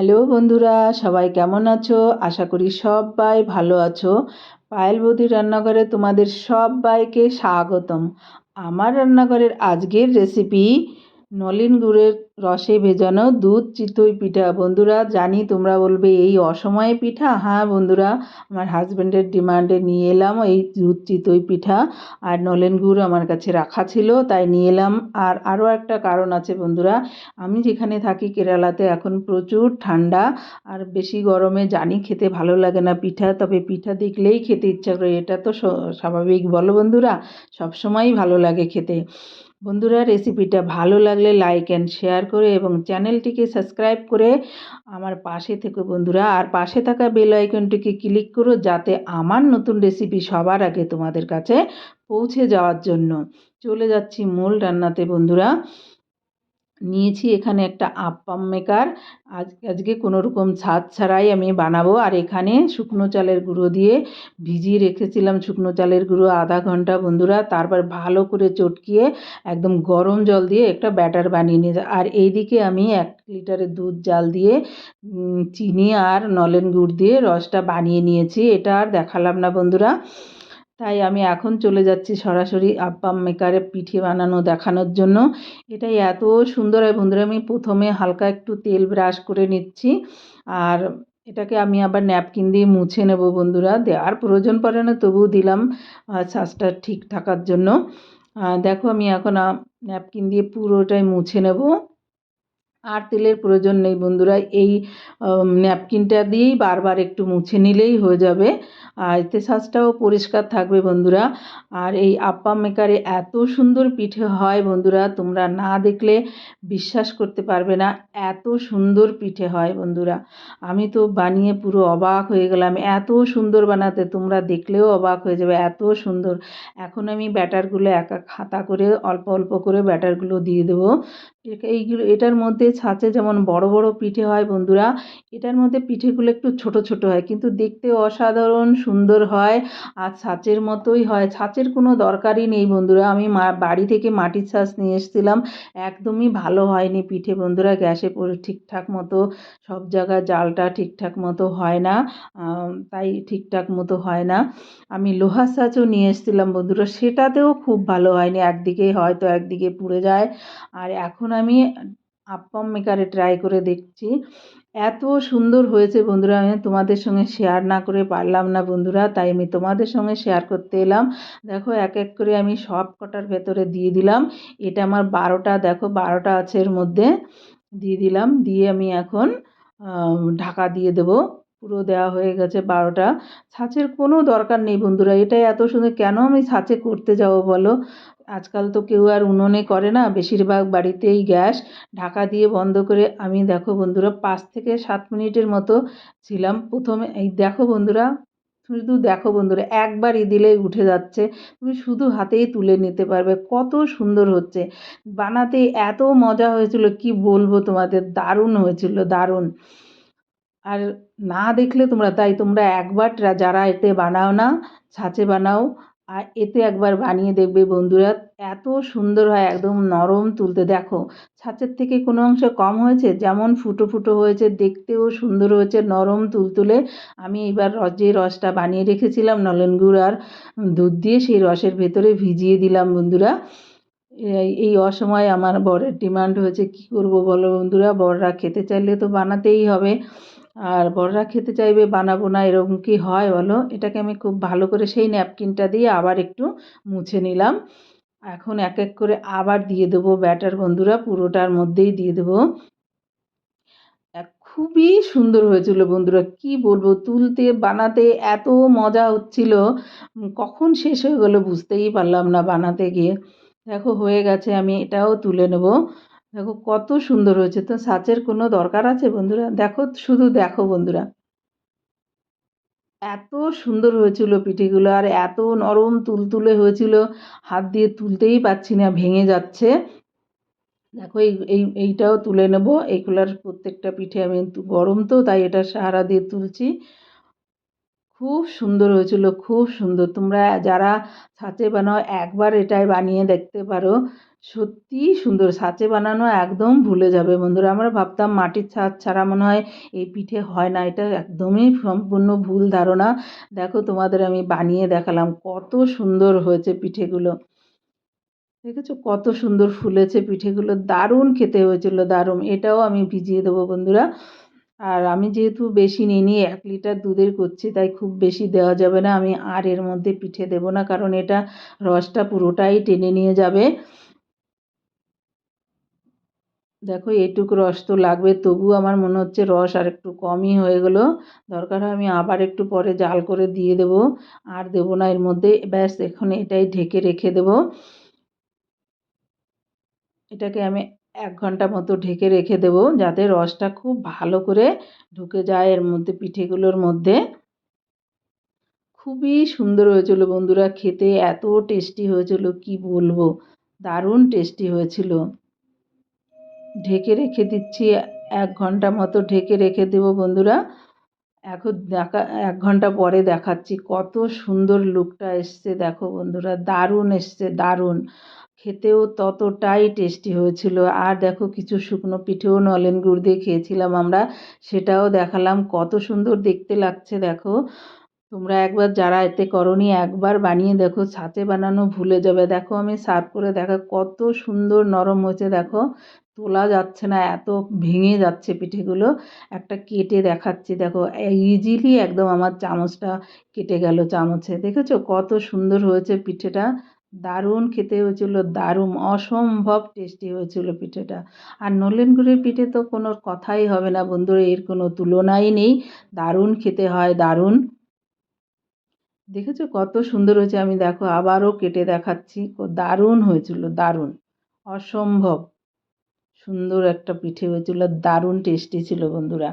Hello বন্ধুরা, সবাই কেমন আছো? আশা করি সবাই ভালো আছো। পায়েল বৌদি রান্নাঘরে তোমাদের সবাইকে স্বাগতম। আমার রান্নাঘরের আজকের রেসিপি নলেন গুড়ের রসে ভেজানো দুধ, চিতই পিঠা। বন্ধুরা, জানি তোমরা বলবে এই অসময়ে পিঠা? হ্যাঁ বন্ধুরা, আমার হাজব্যান্ডের ডিমান্ডে নিয়ে এলাম এই দুধ, চিতই পিঠা আর নলেন গুড় আমার কাছে রাখা ছিল, তাই নিয়ে এলাম। আর আরও একটা কারণ আছে বন্ধুরা, আমি যেখানে থাকি কেরালাতে এখন প্রচুর ঠান্ডা আর বেশি গরমে জানি খেতে ভালো লাগে না পিঠা, তবে পিঠা দেখলেই খেতে ইচ্ছা করে, এটা তো স্বাভাবিক। বলো বন্ধুরা, সবসময়ই ভালো লাগে খেতে। বন্ধুরা রেসিপিটা ভালো লাগলে লাইক অ্যান্ড শেয়ার করে এবং চ্যানেলটিকে সাবস্ক্রাইব করে আমার পাশে থেকে বন্ধুরা। আর পাশে থাকা বেল আইকনটিকে ক্লিক করো যাতে আমার নতুন রেসিপি সবার আগে তোমাদের কাছে পৌঁছে যাওয়ার জন্য। চলে যাচ্ছি মূল রান্নাতে বন্ধুরা। নিয়েছি এখানে একটা আপ্পাম মেকার। আজ, আজকে কোনো রকম ছাদ ছাড়াই আমি বানাবো। আর এখানে শুকনো চালের গুঁড়ো দিয়ে ভিজিয়ে রেখেছিলাম শুকনো চালের গুঁড়ো আধা ঘণ্টা বন্ধুরা। তারপর ভালো করে চটকিয়ে একদম গরম জল দিয়ে একটা ব্যাটার বানিয়ে নিয়ে আর এইদিকে আমি এক লিটারের দুধ জাল দিয়ে চিনি আর নলেন গুড় দিয়ে রসটা বানিয়ে নিয়েছি। এটা আর দেখালাম না বন্ধুরা। তাই আমি এখন চলে যাচ্ছি সরাসরি আপ্পাম মেকারে পিঠে বানানো দেখানোর জন্য। এটাই এত সুন্দর হয় বন্ধুরা, আমি প্রথমে হালকা একটু তেল ব্রাশ করে নিচ্ছি আর এটাকে আমি আবার ন্যাপকিন দিয়ে মুছে নেব বন্ধুরা। দেওয়ার প্রয়োজন পড়ে না, তবুও দিলাম শ্বাসটা ঠিক থাকার জন্য। দেখো আমি এখন ন্যাপকিন দিয়ে পুরোটাই মুছে নেব। আর তেলের প্রয়োজন নেই বন্ধুরা, এই ন্যাপকিনটা দিয়েই বারবার একটু মুছে নিলেই হয়ে যাবে। আর এতে সাজটাও পরিষ্কার থাকবে বন্ধুরা। আর এই আপ্পা মেকারে এত সুন্দর পিঠে হয় বন্ধুরা, তোমরা না দেখলে বিশ্বাস করতে পারবে না, এত সুন্দর পিঠে হয় বন্ধুরা। আমি তো বানিয়ে পুরো অবাক হয়ে গেলাম, এত সুন্দর বানাতে তোমরা দেখলেও অবাক হয়ে যাবে, এত সুন্দর। এখন আমি ব্যাটারগুলো একা খাতা করে, অল্প অল্প করে ব্যাটারগুলো দিয়ে দেবো। এইগুলো, এটার মধ্যে ছাঁচে যেমন বড় বড় পিঠে হয় বন্ধুরা, এটার মধ্যে পিঠেগুলো একটু ছোট ছোট হয়, কিন্তু দেখতে অসাধারণ সুন্দর হয় আর ছাঁচের মতোই হয় ছাঁচের কোনো দরকারই নেই বন্ধুরা আমি বাড়ি থেকে মাটির ছাঁচ নিয়ে এসেছিলাম একদমই ভালো হয়নি পিঠে বন্ধুরা গ্যাসে ঠিকঠাক মতো সব জায়গায় জালটা ঠিকঠাক মতো হয় না তাই ঠিকঠাক মতো হয় না আমি লোহার ছাঁচও নিয়ে এসেছিলাম বন্ধুরা সেটাতেও খুব ভালো হয়নি একদিকে হয়তো একদিকে পুড়ে যায় আর এখন আমি আপ্পাম মেকারে ট্রাই করে দেখছি এত সুন্দর হয়েছে বন্ধুরা, আমি তোমাদের সঙ্গে শেয়ার না করে পারলাম না বন্ধুরা, তাই আমি তোমাদের সঙ্গে শেয়ার করতে এলাম। দেখো, এক এক করে আমি সব কটার ভেতরে দিয়ে দিলাম। এটা আমার বারোটা, দেখো, বারোটা আছে এর মধ্যে। দিয়ে দিলাম, দিয়ে আমি এখন ঢাকা দিয়ে দেবো। পুরো দেওয়া হয়ে গেছে বারোটা। ছাঁচের কোনো দরকার নেই বন্ধুরা, এটাই এত সুন্দর। কেন আমি ছাঁচে করতে যাব বলো? আজকাল তো কেউ আর উনুনে করে না, বেশিরভাগ বাড়িতেই গ্যাস। ঢাকা দিয়ে বন্ধ করে আমি দেখো বন্ধুরা, পাঁচ থেকে সাত মিনিটের মতো ছিলাম প্রথমে। এই দেখো বন্ধুরা শুধু দেখো বন্ধুরা একবারই দিলেই উঠে যাচ্ছে। তুমি শুধু হাতেই তুলে নিতে পারবে, কত সুন্দর হচ্ছে। বানাতে এত মজা হয়েছিল, কি বলব তোমাদের? দারুণ হয়েছিল, দারুণ। আর না দেখলে তোমরা, তাই তোমরা একবার যারা এতে বানাও না, ছাঁচে বানাও, আর এতে একবার বানিয়ে দেখবে বন্ধুরা, এত সুন্দর হয়, একদম নরম তুলতে। দেখো, ছাঁচের থেকে কোনো অংশে কম হয়েছে, যেমন ফুটো ফুটো হয়েছে, দেখতেও সুন্দর হয়েছে, নরম তুলতুলে আমি এবার রস যে রসটা বানিয়ে রেখেছিলাম, নলেন গুড় আর দুধ দিয়ে, সেই রসের ভেতরে ভিজিয়ে দিলাম বন্ধুরা। এই অসময়ে আমার বরের ডিমান্ড হয়েছে, কি করব বলো বন্ধুরা? বররা খেতে চাইলে তো বানাতেই হবে। আর বড়রা খেতে চাইবে, বানাবো না, এরকম কি হয় বলো? এটাকে আমি খুব ভালো করে সেই ন্যাপকিনটা দিয়ে আবার একটু মুছে নিলাম। এখন এক এক করে আবার দিয়ে দেবো, ব্যাটার বন্ধুরা পুরোটার মধ্যেই দিয়ে দেবো। খুবই সুন্দর হয়েছিল বন্ধুরা, কি বলব? তুলতে, বানাতে এত মজা হচ্ছিল। কখন শেষ হয়ে গেলো বুঝতেই পারলাম না বানাতে গিয়ে। দেখো, হয়ে গেছে, আমি এটাও তুলে নেব। দেখো, কত সুন্দর হয়েছে তো, সাচের কোনো দরকার আছে বন্ধুরা? দেখো, শুধু দেখো বন্ধুরা। এত সুন্দর হয়েছিল পিঠেগুলো, আর এত নরম তুলতুলে হয়েছিল। হাত দিয়ে তুলতেই পাচ্ছি না, ভেঙে যাচ্ছে। দেখো, এই এই, এইটাও তুলে নেব। এইগুলার প্রত্যেকটা পিঠে আমি গরম তো, তাই এটা সাহারা দিয়ে তুলছি। খুব সুন্দর হয়েছিল, খুব সুন্দর। তোমরা যারা ছাঁচে বানাও, একবার এটাই বানিয়ে দেখতে পারো। সত্যিই সুন্দর ছাঁচে বানানো একদম ভুলে যাবে বন্ধুরা। আমরা ভাবতাম মাটির ছাঁচ ছাড়া মনে হয় এই পিঠে হয় না, এটা একদমই সম্পূর্ণ ভুল ধারণা। দেখো, তোমাদের আমি বানিয়ে দেখালাম কত সুন্দর হয়েছে পিঠেগুলো। দেখেছ? কত সুন্দর ফুলেছে পিঠেগুলো, দারুণ খেতে হয়েছিল, দারুণ। এটাও আমি ভিজিয়ে দেবো বন্ধুরা। আর আমি যেহেতু বেশি নিইনি, এক লিটার দুধের করছি তাই খুব বেশি দেওয়া যাবে না। আমি আর এর মধ্যে পিঠে দেবো না, কারণ এটা রসটা পুরোটাই টেনে নিয়ে যাবে। দেখো এইটুকু রস তো লাগবে, তবু আমার মনে হচ্ছে রস আর একটু কমই হয়ে গেলো। দরকার হয় আমি আবার একটু পরে জাল করে দিয়ে দেব, আর দেবো না এর মধ্যে। ব্যাস, এখন এটাই ঢেকে রেখে দেব। এটাকে আমি এক ঘণ্টা মতো ঢেকে রেখে দেব যাতে রসটা খুব ভালো করে ঢুকে যায় এর মধ্যে পিঠেগুলোর মধ্যে। খুবই সুন্দর হয়েছিল বন্ধুরা, খেতে এত টেস্টি হয়েছিল, কি বলব? দারুণ টেস্টি হয়েছিল। ঢেকে রেখে দিচ্ছি, এক ঘণ্টা মতো ঢেকে রেখে দেব বন্ধুরা। এখন দেখা, এক ঘণ্টা পরে দেখাচ্ছি, কত সুন্দর লুকটা এসছে, দেখো বন্ধুরা, দারুণ এসছে, দারুণ। খেতেও ততটাই টেস্টি হয়েছিল। আর দেখো, কিছু শুকনো পিঠেও নলেন গুড় দিয়ে খেয়েছিলাম আমরা। সেটাও দেখালাম, কত সুন্দর দেখতে লাগছে, দেখো। তোমরা একবার যারা এতে করনি, একবার বানিয়ে দেখো, ছাঁচে বানানো ভুলে যাবে। দেখো, আমি সার্ভ করে দেখা, কত সুন্দর নরম হয়েছে, দেখো। তোলা যাচ্ছে না, এত ভেঙে যাচ্ছে পিঠেগুলো। একটা কেটে দেখাচ্ছি, দেখো। ইজিলি একদম আমার চামচটা কেটে গেল চামচে। দেখেছ? কত সুন্দর হয়েছে পিঠেটা। দারুণ খেতে হয়েছিল, দারুণ, অসম্ভব টেস্টি হয়েছিল পিঠেটা। আর নলেন গুড়ের পিঠে তো কোনো কথাই হবে না বন্ধুরা, এর কোনো তুলনাই নেই। দারুণ খেতে হয়, দারুণ। দেখেছ কত সুন্দর হয়েছে, আমি দেখো আবারও কেটে দেখাচ্ছি দারুণ হয়েছিল, দারুণ, অসম্ভব। সুন্দর একটা পিঠে হয়েছিল, দারুণ টেস্টি ছিল বন্ধুরা।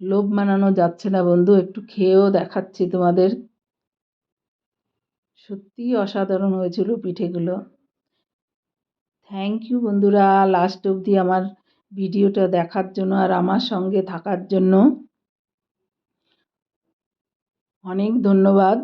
লোভ মানানো যাচ্ছে না বন্ধু, একটু খেয়েও দেখাচ্ছি তোমাদের। সত্যিই অসাধারণ হয়েছিল পিঠেগুলো। থ্যাংক ইউ বন্ধুরা লাস্ট অবধি আমার ভিডিওটা দেখার জন্য আর আমার সঙ্গে থাকার জন্য। অনেক ধন্যবাদ।